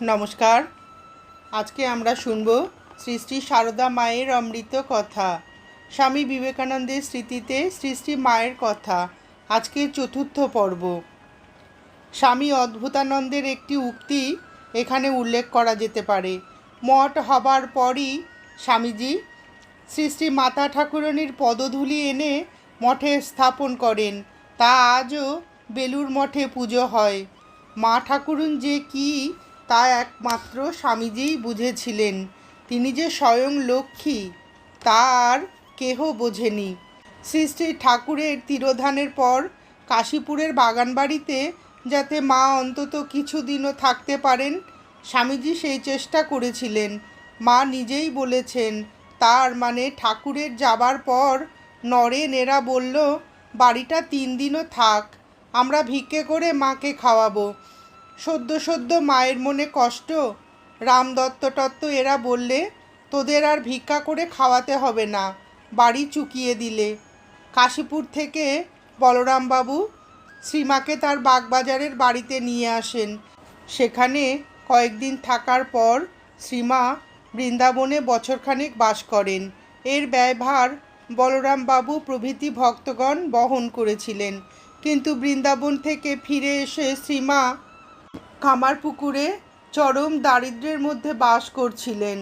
নমস্কার। আজকে আমরা শুনব শ্রী শ্রী সারদা মায়ের অমৃত কথা। স্বামী বিবেকানন্দের স্মৃতিতে শ্রী শ্রী মায়ের কথা। আজকে চতুর্থ পর্ব। স্বামী অদ্ভুতানন্দের একটি উক্তি এখানে উল্লেখ করা যেতে পারে। মঠ হবার পরই স্বামীজি শ্রী শ্রী মাতা ঠাকুরানীর পদধূলি এনে মঠে স্থাপন করেন। তা আজও বেলুর মঠে পুজো হয়। মা ঠাকুরুন যে কি তা একমাত্র স্বামীজিই বুঝেছিলেন। তিনি যে স্বয়ং লক্ষ্মী, তা আর কেহ বোঝেনি। শ্রী শ্রী ঠাকুরের তিরোধানের পর কাশীপুরের বাগানবাড়িতে যাতে মা অন্তত কিছুদিনও থাকতে পারেন, স্বামীজি সেই চেষ্টা করেছিলেন। মা নিজেই বলেছেন, তার মানে ঠাকুরের যাবার পর নরেন এরা বলল, বাড়িটা তিন দিনও থাক, আমরা ভিক্ষে করে মাকে খাওয়াবো। সদ্য সদ্য মায়ের মনে কষ্ট। রাম দত্ত এরা বললে, তোদের আর ভিক্ষা করে খাওয়াতে হবে না, বাড়ি চুকিয়ে দিলে। কাশীপুর থেকে বলরামবাবু শ্রীমাকে তার বাগবাজারের বাড়িতে নিয়ে আসেন। সেখানে কয়েকদিন থাকার পর শ্রীমা বৃন্দাবনে বছরখানেক বাস করেন। এর ব্যয়ভার বলরামবাবু প্রভৃতি ভক্তগণ বহন করেছিলেন। কিন্তু বৃন্দাবন থেকে ফিরে এসে শ্রীমা কামারপুকুরে চরম দারিদ্র্যের মধ্যে বাস করছিলেন।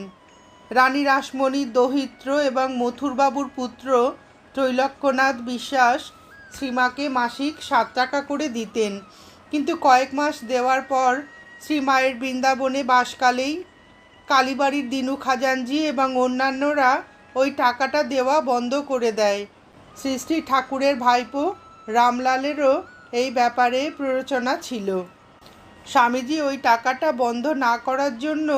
রানী রাসমণি, দহিত্র এবং মথুরবাবুর পুত্র ত্রৈলক্যনাথ বিশ্বাস শ্রীমাকে মাসিক সাত টাকা করে দিতেন। কিন্তু কয়েক মাস দেওয়ার পর শ্রীমায়ের বৃন্দাবনে বাসকালেই কালীবাড়ির দিনু খাজানজি এবং অন্যান্যরা ওই টাকাটা দেওয়া বন্ধ করে দেয়। শ্রী শ্রী ঠাকুরের ভাইপো রামলালেরও এই ব্যাপারে প্ররোচনা ছিল। স্বামীজি ওই টাকাটা বন্ধ না করার জন্য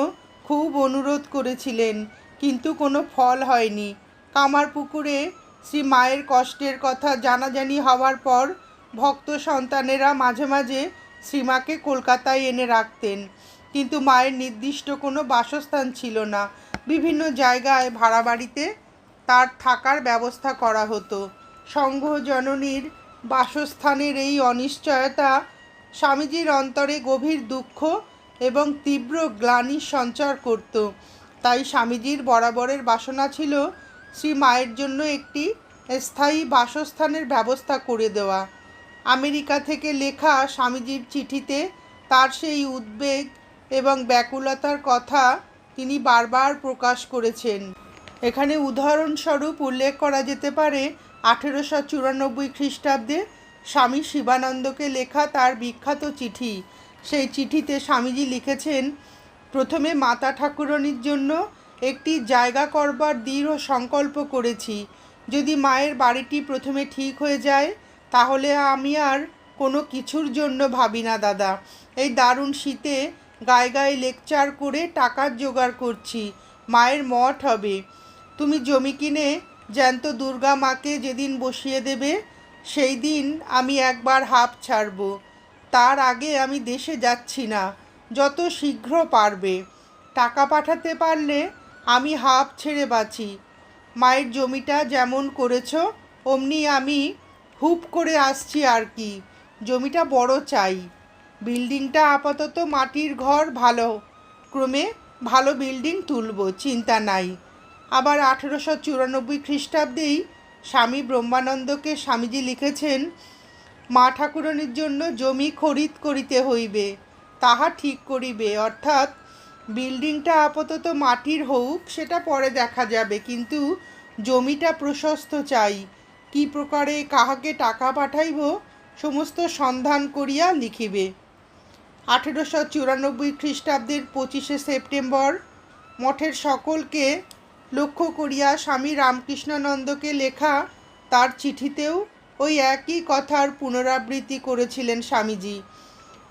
খুব অনুরোধ করেছিলেন, কিন্তু কোনো ফল হয়নি। কামারপুকুরে শ্রী মায়ের কষ্টের কথা জানাজানি হওয়ার পর ভক্ত সন্তানেরা মাঝে মাঝে শ্রীমাকে কলকাতায় এনে রাখতেন, কিন্তু মায়ের নির্দিষ্ট কোনো বাসস্থান ছিল না। বিভিন্ন জায়গায় ভাড়া বাড়িতে তার থাকার ব্যবস্থা করা হতো। সংঘ জননীর বাসস্থানের এই অনিশ্চয়তা স্বামীজির অন্তরে গভীর দুঃখ এবং তীব্র গ্লানি সঞ্চার করত। তাই স্বামীজির বরাবরের বাসনা ছিল শ্রী মায়ের জন্য একটি স্থায়ী বাসস্থানের ব্যবস্থা করে দেওয়া। আমেরিকা থেকে লেখা স্বামীজির চিঠিতে তার সেই উদ্বেগ এবং ব্যাকুলতার কথা তিনি বারবার প্রকাশ করেছেন। এখানে উদাহরণস্বরূপ উল্লেখ করা যেতে পারে আঠেরোশো চুরানব্বই খ্রিস্টাব্দে স্বামী শিবানন্দকে লেখা তার বিখ্যাত চিঠি। সেই চিঠিতে স্বামীজি লিখেছেন, প্রথমে মাতা ঠাকুরানীর জন্য একটি জায়গা করবার দৃঢ় সংকল্প করেছি। যদি মায়ের বাড়িটি প্রথমে ঠিক হয়ে যায়, তাহলে আমি আর কোনো কিছুর জন্য ভাবি না, দাদা। এই দারুণ শীতে গায়ে গায়ে লেকচার করে টাকার জোগাড় করছি। মায়ের মঠ হবে। তুমি জমি কিনে জ্যান্ত দুর্গা মাকে যেদিন বসিয়ে দেবে সেই দিন আমি একবার হাফ ছাড়ব। তার আগে আমি দেশে যাচ্ছি না, যত শীঘ্র পারবে। টাকা পাঠাতে পারলে আমি হাফ ছেড়ে বাঁচি। মায়ের জমিটা যেমন করেছ, অমনি আমি হুপ করে আসছি আর কি। জমিটা বড় চাই। বিল্ডিংটা আপাতত মাটির ঘর ভালো। ক্রমে ভালো বিল্ডিং তুলব, চিন্তা নাই। আবার আঠেরোশো চুরানব্বই খ্রিস্টাব্দেই স্বামী ব্রহ্মানন্দকে স্বামীজি লিখেছেন, মা ঠাকুরানীর জন্য জমি খরিদ করিতে হইবে, তাহা ঠিক করিবে। অর্থাৎ বিল্ডিংটা আপাতত মাটির হোক, সেটা পরে দেখা যাবে, কিন্তু জমিটা প্রশস্ত চাই। কি প্রকারে কাহাকে টাকা পাঠাইব, সমস্ত সন্ধান করিয়া লিখিবে। আঠেরোশো চুরানব্বই খ্রিস্টাব্দের পঁচিশে সেপ্টেম্বর, মঠের সকলকে লক্ষ্য করিয়া স্বামী রামকৃষ্ণানন্দকে লেখা তার চিঠিতেও ওই একই কথার পুনরাবৃত্তি করেছিলেন স্বামীজি।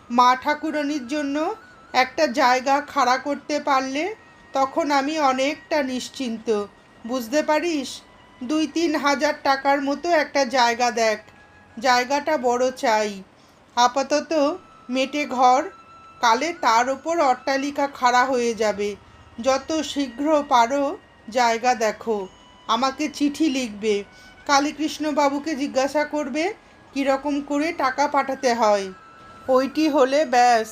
মা ঠাকুরানীর জন্য একটা জায়গা খাড়া করতে পারলে তখন আমি অনেকটা নিশ্চিন্ত। বুঝতে পারিস? দুই তিন হাজার টাকার মতো একটা জায়গা দেখ। জায়গাটা বড় চাই। আপাতত মেটে ঘর, কালে তার ওপর অট্টালিকা খাড়া হয়ে যাবে। যত শীঘ্র পারো জায়গা দেখো। আমাকে চিঠি লিখবে। কালীকৃষ্ণবাবুকে জিজ্ঞাসা করবে, কীরকম করে টাকা পাঠাতে হয়। ওইটি হলে ব্যাস,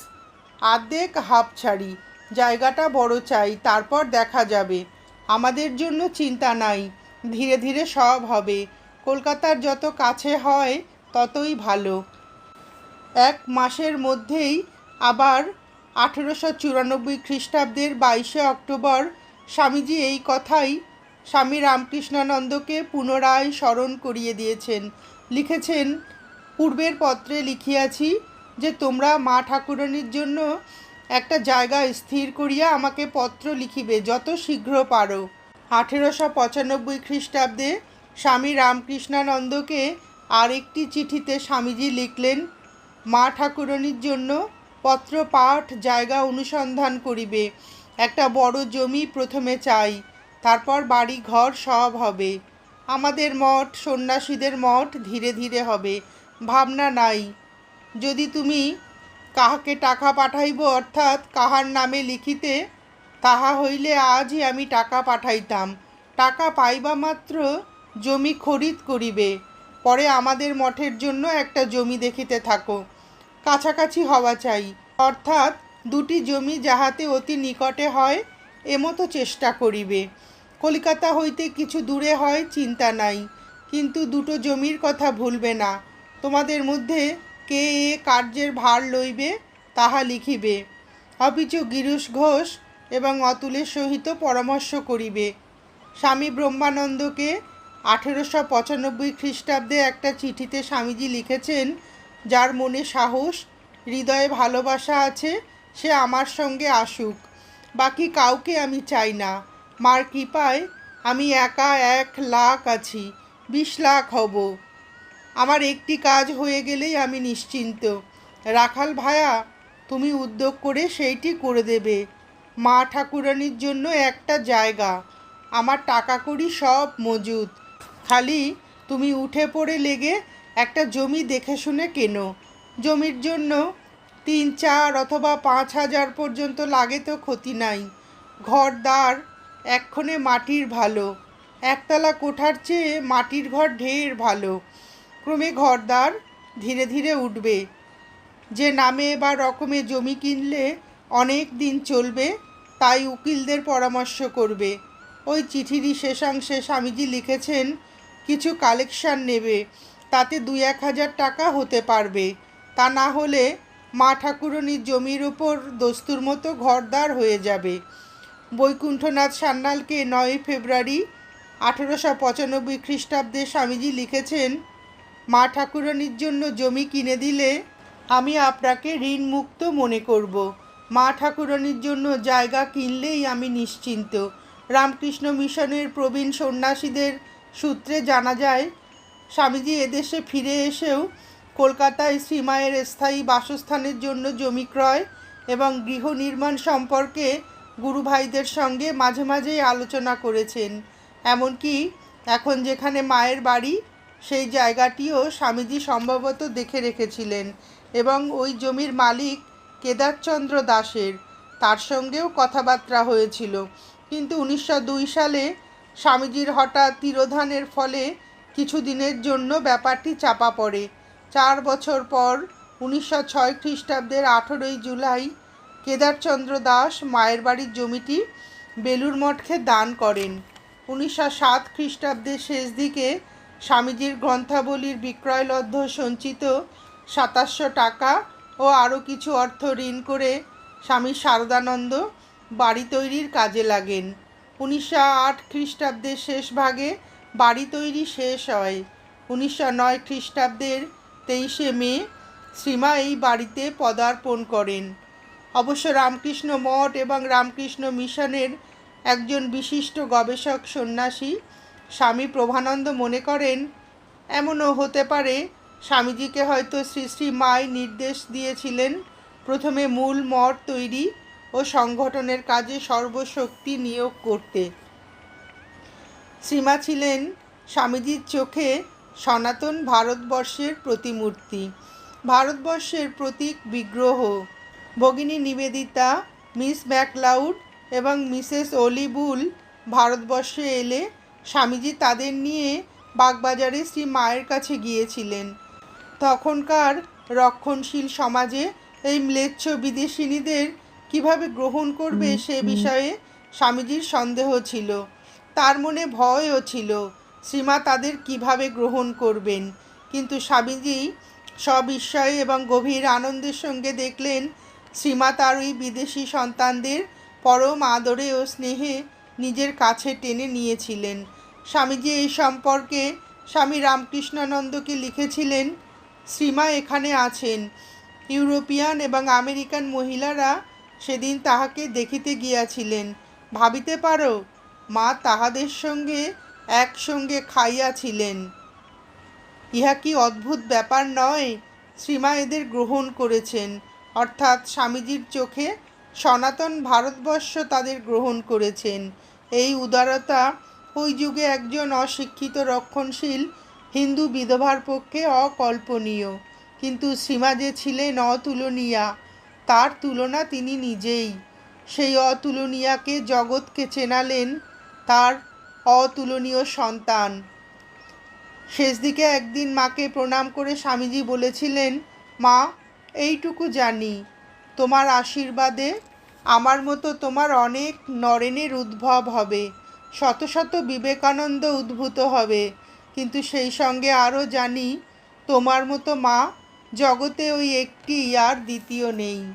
আর্ধেক হাফ ছাড়ি। জায়গাটা বড় চাই, তারপর দেখা যাবে। আমাদের জন্য চিন্তা নাই, ধীরে ধীরে সব হবে। কলকাতার যত কাছে হয়, ততই ভালো। এক মাসের মধ্যেই আবার আঠেরোশো চুরানব্বই খ্রিস্টাব্দের বাইশে অক্টোবর স্বামীজি এই কথাই স্বামী রামকৃষ্ণানন্দকে পুনরায় স্মরণ করিয়ে দিয়েছেন। লিখেছেন, পূর্বের পত্রে লিখিয়াছি যে তোমরা মা ঠাকুরানীর জন্য একটা জায়গা স্থির করিয়া আমাকে পত্র লিখিবে, যত শীঘ্র পারো। আঠেরোশো পঁচানব্বই খ্রিস্টাব্দে স্বামী রামকৃষ্ণানন্দকে আরেকটি চিঠিতে স্বামীজি লিখলেন, মা ঠাকুরানীর জন্য পত্র পাঠ জায়গা অনুসন্ধান করিবে। একটা বড় জমি প্রথমে চাই, তারপর বাড়ি ঘর সব হবে। আমাদের মঠ, সন্ন্যাসীদের মঠ ধীরে ধীরে হবে, ভাবনা নাই। যদি তুমি কাহাকে টাকা পাঠাইব অর্থাৎ কাহার নামে লিখিতে, তাহা হইলে আজই আমি টাকা পাঠাইতাম। টাকা পাইবা মাত্র জমি খরিদ করিবে। পরে আমাদের মঠের জন্য একটা জমি দেখিতে থাকো। কাছাকাছি হওয়া চাই। অর্থাৎ দুটি জমি যাহাতে অতি নিকটে হয়, এমতো চেষ্টা করিবে। কলিকাতা হইতে কিছু দূরে হয় চিন্তা নাই, কিন্তু দুটো জমির কথা ভুলবে না। তোমাদের মধ্যে কে এ কার্যের ভার লইবে, তাহা লিখিবে। অপিচু গিরুষ ঘোষ এবং অতুলের সহিত পরামর্শ করিবে। স্বামী ব্রহ্মানন্দকে আঠেরোশো পঁচানব্বই খ্রিস্টাব্দে একটা চিঠিতে স্বামীজি লিখেছেন, যার মনে সাহস, হৃদয়ে ভালোবাসা আছে সে আমার সঙ্গে আসুক। বাকি কাউকে আমি চাই না। মার কৃপায় আমি একা এক লাখ আছি, বিশ লাখ হব। আমার একটি কাজ হয়ে গেলেই আমি নিশ্চিন্ত। রাখাল ভায়া, তুমি উদ্যোগ করে সেইটি করে দেবে। মা ঠাকুরানির জন্য একটা জায়গা। আমার টাকা কড়ি সব মজুদ খালি তুমি উঠে পড়ে লেগে একটা জমি দেখে শুনে কেনো। জমির জন্য তিন, চার অথবা পাঁচ হাজার পর্যন্ত লাগে তো ক্ষতি নাই। ঘরদার এক্ষণে মাটির ভালো। একতলা কোঠার চেয়ে মাটির ঘর ঢের ভালো। ক্রমে ঘরদার ধীরে ধীরে উঠবে। যে নামে বা রকমে জমি কিনলে অনেক দিন চলবে, তাই উকিলদের পরামর্শ করবে। ওই চিঠিরই শেষাংশে স্বামীজি লিখেছেন, কিছু কালেকশন নেবে, তাতে দুই এক হাজার টাকা হতে পারবে। তা না হলে মা ঠাকুরনির জমির ওপর দস্তুর মতো ঘরদার হয়ে যাবে। বৈকুণ্ঠনাথ সান্যালকে নয় ফেব্রুয়ারি আঠেরোশো পঁচানব্বই খ্রিস্টাব্দে স্বামীজি লিখেছেন মা ঠাকুরানির জন্য জমি কিনে দিলে আমি আপনাকে ঋণ মুক্ত মনে করব। মা ঠাকুরানির জন্য জায়গা কিনলেই আমি নিশ্চিন্ত। রামকৃষ্ণ মিশনের প্রবীণ সন্ন্যাসীদের সূত্রে জানা যায়, স্বামীজি এদেশে ফিরে এসেও কলকাতায় শ্রীমায়ের স্থায়ী বাসস্থানের জন্য জমি ক্রয় এবং গৃহ নির্মাণ সম্পর্কে গুরু ভাইদের সঙ্গে মাঝে মাঝেই আলোচনা করেছেন। এমনকি এখন যেখানে মায়ের বাড়ি, সেই জায়গাটিও স্বামীজি সম্ভবত দেখে রেখেছিলেন এবং ওই জমির মালিক কেদারচন্দ্র দাসের। তার সঙ্গেও কথাবার্তা হয়েছিল। কিন্তু উনিশশো দুই সালে স্বামীজির হঠাৎ তিরোধানের ফলে কিছুদিনের জন্য ব্যাপারটি চাপা পড়ে। বছর পর উনিশশো ছয় খ্রিস্টাব্দের আঠেরোই জুলাই কেদারচন্দ্র দাস মায়ের বাড়ির জমিটি বেলুর মঠকে দান করেন। উনিশশো সাত খ্রিস্টাব্দের শেষ দিকে স্বামীজির গ্রন্থাবলীর বিক্রয়লব্ধ সঞ্চিত সাতাশশো টাকা ও আরও কিছু অর্থ ঋণ করে স্বামী শারদানন্দ বাড়ি তৈরির কাজে লাগেন। উনিশশো আট খ্রিস্টাব্দের শেষ ভাগে বাড়ি তৈরি শেষ হয়। উনিশশো নয় খ্রিস্টাব্দের তেইশে মে শ্রীমা এই বাড়িতে পদার্পণ করেন। অবশ্য রামকৃষ্ণ মঠ এবং রামকৃষ্ণ মিশনের একজন বিশিষ্ট গবেষক সন্ন্যাসী স্বামী প্রভানন্দ মনে করেন, এমনও হতে পারে স্বামীজিকে হয়তো শ্রী শ্রী মায় নির্দেশ দিয়েছিলেন, প্রথমে মূল মঠ তৈরি ও সংগঠনের কাজে সর্বশক্তি নিয়োগ করতে। শ্রীমা ছিলেন স্বামীজির চোখে সনাতন ভারতবর্ষের প্রতিমূর্তি। ভারতবর্ষের প্রতীক বিগ্রহ। ভগিনী নিবেদিতা, মিস ম্যাকলাউড এবং মিসেস অলিবুল ভারতবর্ষে এলে স্বামীজি তাদের নিয়ে বাগবাজারে শ্রী মায়ের কাছে গিয়েছিলেন। তখনকার রক্ষণশীল সমাজে এই ম্লেচ্ছ বিদেশিনীদের কীভাবে গ্রহণ করবে সে বিষয়ে স্বামীজির সন্দেহ ছিল। তার মনে ভয়ও ছিল। শ্রীমা তাদের কীভাবে গ্রহণ করবেন? কিন্তু স্বামীজি সবিস্ময়ে এবং গভীর আনন্দের সঙ্গে দেখলেন শ্রীমা তার ওই বিদেশি সন্তানদের পরম আদরে ও স্নেহে নিজের কাছে টেনে নিয়েছিলেন। স্বামীজি এই সম্পর্কে স্বামী রামকৃষ্ণানন্দকে লিখেছিলেন শ্রীমা এখানে আছেন। ইউরোপিয়ান এবং আমেরিকান মহিলারা সেদিন তাহাকে দেখিতে গিয়াছিলেন। ভাবিতে পারো, মা তাহাদের সঙ্গে একসঙ্গে খাইয়াছিলেন। ইহা কি অদ্ভুত ব্যাপার নয়? শ্রীমা এদের গ্রহণ করেছেন। অর্থাৎ স্বামীজির চোখে সনাতন ভারতবর্ষ তাদের গ্রহণ করেছেন। এই উদারতা ওই যুগে একজন অশিক্ষিত রক্ষণশীল হিন্দু বিধবার পক্ষে অকল্পনীয়। কিন্তু শ্রীমা যে ছিলেন অতুলনীয়া, তার তুলনা তিনি নিজেই। সেই অতুলনীয়াকে জগৎকে চেনালেন তার অতুলনীয় সন্তান। শেষ দিকে একদিন মাকে প্রণাম করে স্বামীজি বলেছিলেন, মা, এইটুকু জানি। তোমার আশীর্বাদে আমার মতো তোমার অনেক নরেনের উদ্ভব হবে। শত শত বিবেকানন্দ উদ্ভূত হবে। কিন্তু সেই সঙ্গে আরও জানি, তোমার মতো মা জগতে ওই একটি আর দ্বিতীয় নেই।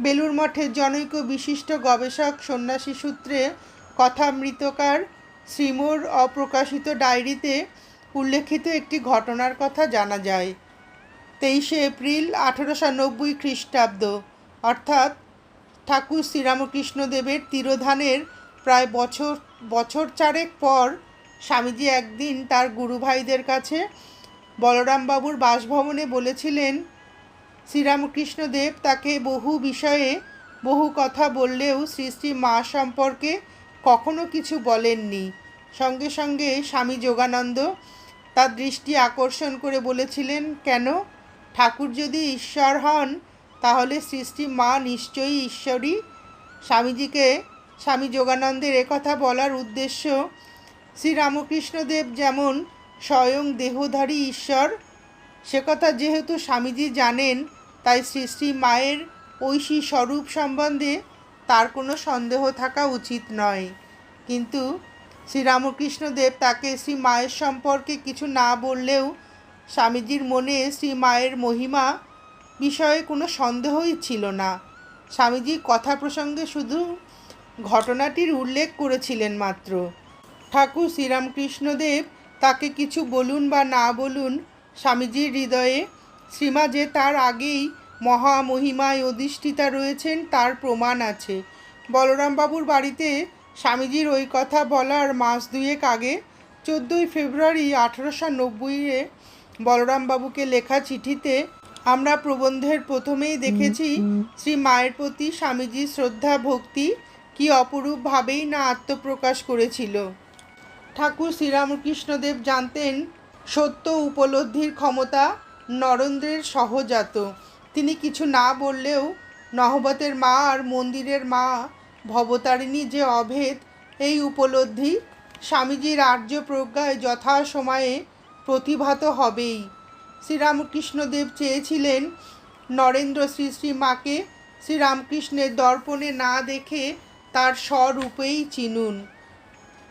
বেলুর মঠের জনৈক বিশিষ্ট গবেষক সন্ন্যাসী সূত্রে কথামৃতকার শ্রীমোর অপ্রকাশিত ডায়েরিতে উল্লেখিত একটি ঘটনার কথা জানা যায়। তেইশে এপ্রিল আঠেরোশো নব্বই খ্রিস্টাব্দ, অর্থাৎ ঠাকুর শ্রীরামকৃষ্ণদেবের তিরোধানের প্রায় বছর বছর চারেক পর স্বামীজি একদিন তার গুরুভাইদের কাছে বলরামবাবুর বাসভবনে বলেছিলেন, শ্রীরামকৃষ্ণদেব তাকে বহু বিষয়ে বহু কথা বললেও শ্রী শ্রী মা সম্পর্কে কখনো কিছু বলেননি। সঙ্গে সঙ্গে স্বামী যোগানন্দ তার দৃষ্টি আকর্ষণ করে বলেছিলেন, কেন? ঠাকুর যদি ঈশ্বর হন, তাহলে সৃষ্টি মা নিশ্চয়ই ঈশ্বরী। স্বামীজিকে, স্বামী যোগানন্দের একথা বলার উদ্দেশ্য, শ্রীরামকৃষ্ণদেব যেমন স্বয়ং দেহধারী ঈশ্বর, সে কথা যেহেতু স্বামীজি জানেন, তাই শ্রী মায়ের ঐশী স্বরূপ সম্বন্ধে তার কোনো সন্দেহ থাকা উচিত নয়। কিন্তু শ্রীরামকৃষ্ণদেব তাকে শ্রী মায়ের সম্পর্কে কিছু না বললেও স্বামীজির মনে শ্রী মায়ের মহিমা বিষয়ে কোনো সন্দেহই ছিল না। স্বামীজি কথা প্রসঙ্গে শুধু ঘটনাটির উল্লেখ করেছিলেন মাত্র। ঠাকুর শ্রীরামকৃষ্ণদেব তাকে কিছু বলুন বা না বলুন স্বামীজির হৃদয়ে শ্রীমা যে তার আগেই মহামহিমায় অধিষ্ঠিতা রয়েছেন তার প্রমাণ আছে। বলরামবাবুর বাড়িতে স্বামীজির ওই কথা বলার মাস দুয়েক আগে চোদ্দোই ফেব্রুয়ারি আঠেরোশো নব্বইয়ে বলরামবাবুকে লেখা চিঠিতে আমরা প্রবন্ধের প্রথমেই দেখেছি শ্রী মায়ের প্রতি স্বামীজির শ্রদ্ধা ভক্তি কি অপরূপভাবেই না আত্মপ্রকাশ করেছিল। ঠাকুর শ্রীরামকৃষ্ণদেব জানতেন সত্য উপলব্ধির ক্ষমতা নরেন্দ্রের সহজাত। তিনি কিছু না বললেও নহবতের মা আর মন্দিরের মা ভবতারিণী যে অভেদ, এই উপলব্ধি স্বামীজির আর্য প্রজ্ঞায় যথাসময়ে প্রতিভাত হবেই। শ্রীরামকৃষ্ণদেব চেয়েছিলেন নরেন্দ্র শ্রী শ্রী মাকে শ্রীরামকৃষ্ণের দর্পণে না দেখে তার স্বরূপেই চিনুন।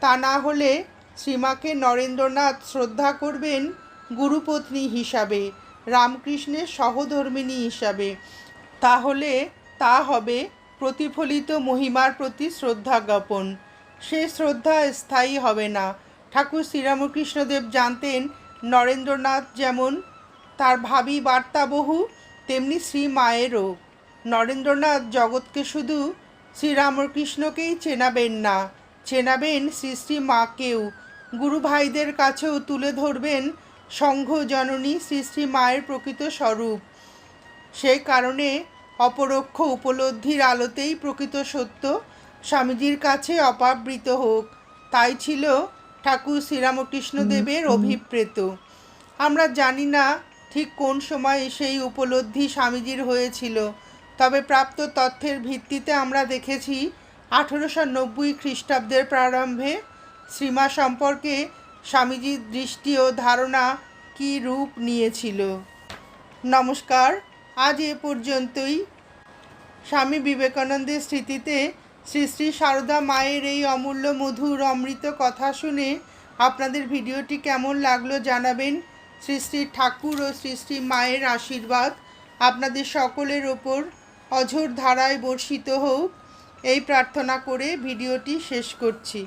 তা না হলে শ্রীমাকে নরেন্দ্রনাথ শ্রদ্ধা করবেন গুরুপত্নী হিসাবে। রামকৃষ্ণের সহধর্মিণী হিসাবে। তাহলে তা হবে প্রতিফলিত মহিমার প্রতি শ্রদ্ধা জ্ঞাপন। সে শ্রদ্ধা স্থায়ী হবে না। ঠাকুর শ্রীরামকৃষ্ণদেব জানতেন নরেন্দ্রনাথ যেমন তার ভাবি বার্তাবহু তেমনি শ্রী মায়েরও। নরেন্দ্রনাথ জগৎকে শুধু শ্রীরামকৃষ্ণকেই চেনাবেন না, চেনাবেন শ্রী শ্রী মাকেও। গুরু ভাইদের কাছেও তুলে ধরবেন সংঘ জননী শ্রী শ্রী মায়ের প্রকৃত স্বরূপ। সেই কারণে অপরোক্ষ উপলব্ধির আলোতেই প্রকৃত সত্য স্বামীজির কাছে অপাবৃত হোক। তাই ছিল ঠাকুর শ্রীরামকৃষ্ণদেবের অভিপ্রেত। আমরা জানি না ঠিক কোন সময় সেই উপলব্ধি স্বামীজির হয়েছিল তবে প্রাপ্ত তথ্যের ভিত্তিতে আমরা দেখেছি আঠেরোশো নব্বই খ্রিস্টাব্দের প্রারম্ভে শ্রীমা সম্পর্কে স্বামীজির দৃষ্টি ও ধারণা কী রূপ নিয়েছিল? নমস্কার, আজ এ পর্যন্তই। স্বামী বিবেকানন্দের স্মৃতিতে শ্রী শ্রী সারদা মায়ের এই অমূল্য মধুর অমৃত কথা শুনে আপনাদের ভিডিওটি কেমন লাগল জানাবেন। শ্রী শ্রী ঠাকুর ও শ্রী শ্রী মায়ের আশীর্বাদ আপনাদের সকলের ওপর অঝোর ধারায় বর্ষিত হোক। এই প্রার্থনা করে ভিডিওটি শেষ করছি।